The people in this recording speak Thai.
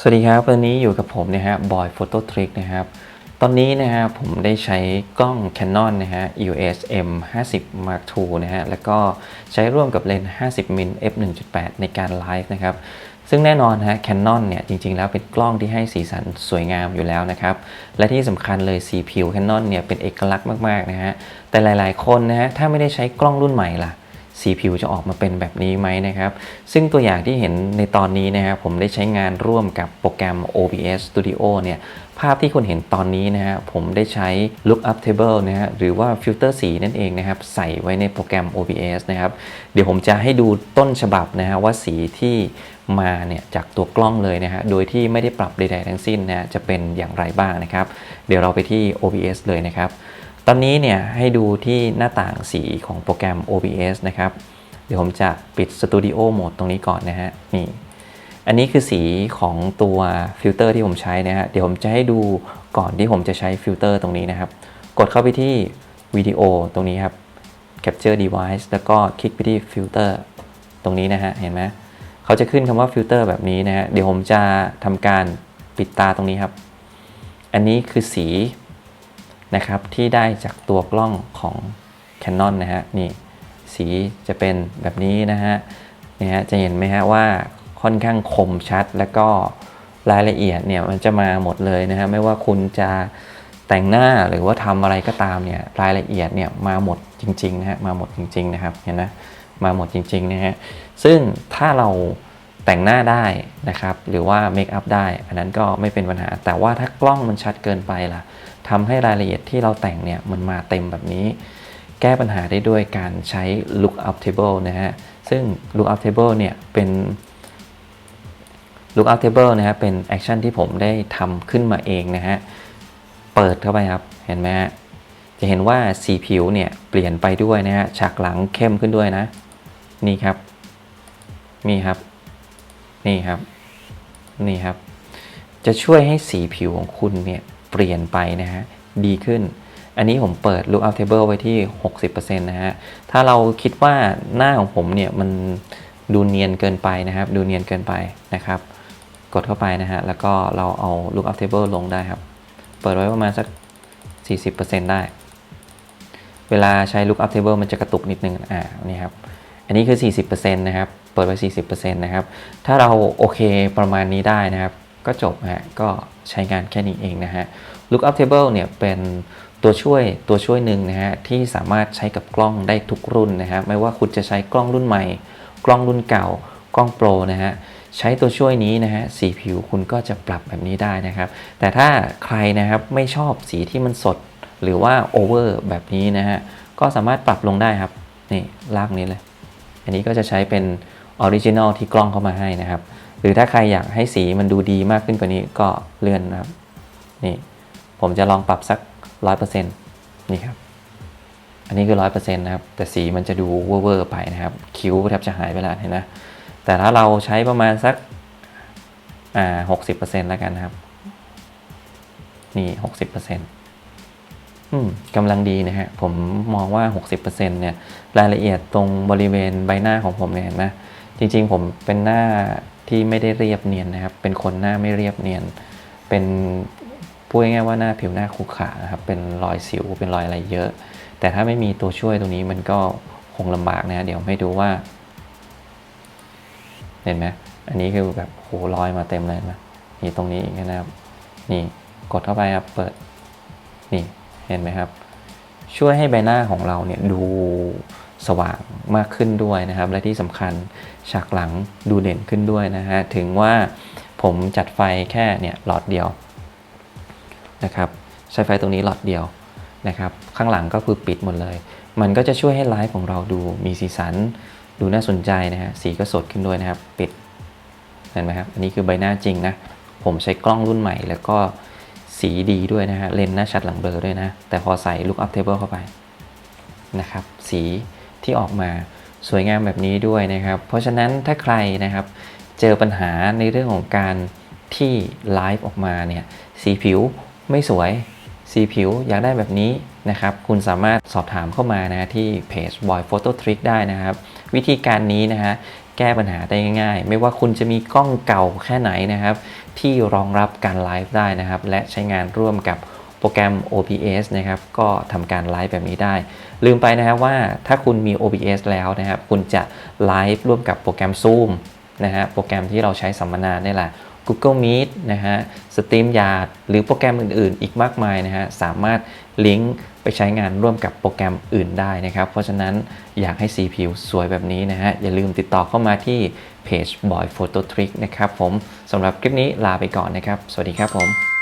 สวัสดีครับ วันนี้อยู่กับผมนะฮะบอยโฟโต้ทริกนะครับ ตอนนี้นะฮะผมได้ใช้กล้อง Canon นะฮะ EOS M 50 Mark II นะฮะ แล้วก็ใช้ร่วมกับเลนส์ 50 มิล f 1.8 ในการไลฟ์นะครับ ซึ่งแน่นอนฮะ Canon เนี่ย จริง ๆ แล้วเป็นกล้องที่ให้สีสันสวยงามอยู่แล้วนะครับ และที่สำคัญเลยสีผิว Canon เนี่ย เป็นเอกลักษณ์มาก ๆ นะฮะ แต่หลาย ๆ คนนะฮะ ถ้าไม่ได้ใช้กล้องรุ่นใหม่ล่ะ สีผิวจะออกมาเป็นแบบนี้ไหมนะครับ ซึ่งตัวอย่างที่เห็นในตอนนี้นะครับผมได้ใช้งานร่วมกับโปรแกรม OBS Studio เนี่ยภาพที่คุณเห็นตอนนี้นะฮะผมได้ใช้ Lookup Table นะฮะหรือว่าฟิลเตอร์สีนั่นเองนะครับ ใส่ไว้ในโปรแกรม OBS นะครับ เดี๋ยวผมจะให้ดูต้นฉบับนะฮะว่าสีที่มาเนี่ยจากตัวกล้องเลยนะฮะโดยที่ไม่ได้ปรับใดๆทั้งสิ้นนะฮะจะเป็นอย่างไรบ้างนะครับ เดี๋ยวเราไปที่ OBS เลยนะครับ ตอนนี้เนี่ยให้ดูที่หน้าต่างสีของโปรแกรม OBS นะครับ เดี๋ยวผมจะปิด Studio Mode ตรงนี้ก่อนนะฮะ นี่ อันนี้คือสีของตัวฟิลเตอร์ที่ผมใช้นะฮะ เดี๋ยวผมจะให้ดูก่อนที่ผมจะใช้ฟิลเตอร์ตรงนี้นะครับ กดเข้าไปที่วิดีโอตรงนี้ครับ Capture Device แล้วก็คลิกไปที่ฟิลเตอร์ตรงนี้นะฮะ เห็นไหมเขาจะขึ้นคำว่าฟิลเตอร์แบบนี้นะฮะ เดี๋ยวผมจะทำการปิดตาตรงนี้ครับ อันนี้คือสี นะครับที่ได้จากตัวกล้องของ Canon นะฮะนี่สีจะเป็นแบบนี้นะฮะเนี่ยฮะจะเห็นไหมฮะว่าค่อนข้างคมชัดแล้วก็รายละเอียดเนี่ยมันจะมาหมดเลยนะฮะไม่ว่าคุณจะแต่งหน้าหรือว่าทำอะไรก็ตามเนี่ยรายละเอียดเนี่ยมาหมดจริงๆนะฮะมาหมดจริง ๆ นะครับเห็นไหมมาหมดจริงๆนะฮะซึ่งถ้าเราแต่งหน้าได้นะครับหรือว่าเมคอัพได้ อันนั้นก็ไม่เป็นปัญหา แต่ว่าถ้ากล้องมันชัดเกินไปล่ะ ทำให้รายละเอียดที่เราแต่งเนี่ยมันมาเต็มแบบนี้ แก้ปัญหาได้ด้วยการใช้ lookup table นะฮะ ซึ่ง lookup table เนี่ยเป็น lookup table นะฮะเป็นแอคชั่นที่ผมได้ทำขึ้นมาเองนะฮะ เปิดเข้าไปครับ เห็นไหมฮะ จะเห็นว่าสีผิวเนี่ยเปลี่ยนไปด้วยนะฮะ ฉากหลังเข้มขึ้นด้วยนะ นี่ครับ นี่ครับ นี่ครับ นี่ครับ จะช่วยให้สีผิวของคุณเนี่ย เปลี่ยนไปนะฮะดีขึ้น อันนี้ผมเปิด lookup table ไว้ที่ 60%นะฮะถ้าเราคิดว่าหน้าของผมเนี่ยมันดูเนียนเกินไปนะครับ ดูเนียนเกินไปนะครับ กดเข้าไปนะฮะแล้วก็เราเอา lookup table ลงได้ครับ เปิดไว้ประมาณสัก 40%ได้ เวลาใช้ lookup table มันจะกระตุกนิดนึงอ่านี่ครับอันนี้คือ 40%นะครับ เปิดไว้ 40%นะครับ ถ้าเราโอเคประมาณนี้ได้นะครับ ก็จบฮะก็ใช้งานแค่นี้เองนะฮะ lookup table เนี่ยเป็นตัวช่วยตัวช่วยหนึ่งนะฮะที่สามารถใช้กับกล้องได้ทุกรุ่นนะฮะไม่ว่าคุณจะใช้กล้องรุ่นใหม่ กล้องรุ่นเก่า กล้องโปรนะฮะใช้ตัวช่วยนี้นะฮะสีผิวคุณก็จะปรับแบบนี้ได้นะครับ แต่ถ้าใครนะครับไม่ชอบสีที่มันสด หรือว่าโอเวอร์แบบนี้นะฮะก็สามารถปรับลงได้ครับนี่ลากนี้เลย อันนี้ก็จะใช้เป็นออริจินอลที่กล้องเข้ามาให้นะครับ หรือถ้าใครอยากให้สีมันดูดีมากขึ้นกว่านี้ก็เลื่อนนะครับนี่ผมจะลองปรับสัก 100%นี่ครับ อันนี้คือ 100%นะครับ แต่สีมันจะดูเวอร์ๆไปนะครับ คิ้วแทบจะหายไปแล้วเห็นนะ แต่ถ้าเราใช้ประมาณสักอ่า60%แล้วกันนะครับ นี่60%อืมกำลังดีนะฮะ ผมมองว่า 60%เนี่ย รายละเอียดตรงบริเวณใบหน้าของผมเนี่ยเห็นไหมจริง ๆ ผมเป็นหน้า ที่ไม่ได้เรียบเนียนนะครับ เป็นคนหน้าไม่เรียบเนียน เป็นพูดง่ายๆว่าหน้าผิวหน้าขรุขระนะครับ เป็นรอยสิว เป็นรอยอะไรเยอะ แต่ถ้าไม่มีตัวช่วยตรงนี้มันก็คงลำบากนะ เดี๋ยวให้ดูว่า เห็นไหมอันนี้คือแบบโหรอยมาเต็มเลยนะนี่ตรงนี้อีกนะครับ นี่กดเข้าไปครับ เปิด นี่ เห็นไหมครับ ช่วยให้ใบหน้าของเราเนี่ยดู สว่างมากขึ้นด้วยนะครับ และที่สำคัญฉากหลังดูเด่นขึ้นด้วยนะฮะถึงว่าผมจัดไฟแค่เนี่ยหลอดเดียวนะครับใช้ไฟตรงนี้หลอดเดียวนะครับ ข้างหลังก็คือปิดหมดเลย มันก็จะช่วยให้ไลฟ์ของเราดูมีสีสัน ดูน่าสนใจนะฮะสีก็สดขึ้นด้วยนะครับ ปิดเห็นไหมครับอันนี้คือใบหน้าจริงนะผมใช้กล้องรุ่นใหม่ แล้วก็สีดีด้วยนะฮะเลนส์หน้าชัดหลังเบลอด้วยนะ แต่พอใส่ look up table เข้าไปนะครับ สี ที่ออกมาสวยงามแบบนี้ด้วยนะครับ เพราะฉะนั้นถ้าใครนะครับเจอปัญหาในเรื่องของการที่ไลฟ์ออกมาเนี่ยสีผิวไม่สวย สีผิวอยากได้แบบนี้นะครับ คุณสามารถสอบถามเข้ามานะที่เพจ Boy Photo Trick ได้นะครับ วิธีการนี้นะฮะแก้ปัญหาได้ง่ายๆ ไม่ว่าคุณจะมีกล้องเก่าแค่ไหนนะครับ ที่รองรับการไลฟ์ได้นะครับ และใช้งานร่วมกับ โปรแกรม OBS นะครับก็ทำการไลฟ์แบบนี้ได้ ลืมไปนะครับว่าถ้าคุณมี OBS แล้วนะครับคุณจะไลฟ์ร่วมกับโปรแกรม Zoom นะฮะโปรแกรมที่เราใช้สัมมนานี่แหละ Google Meet นะฮะ StreamYard หรือโปรแกรมอื่นๆ อีกมากมายนะฮะสามารถลิงก์ไปใช้งานร่วมกับโปรแกรมอื่นได้นะครับ เพราะฉะนั้นอยากให้สีผิวสวยแบบนี้นะฮะ อย่าลืมติดต่อเข้ามาที่เพจ Boy Photo Trick นะครับผมสำหรับคลิปนี้ลาไปก่อนนะครับ สวัสดีครับผม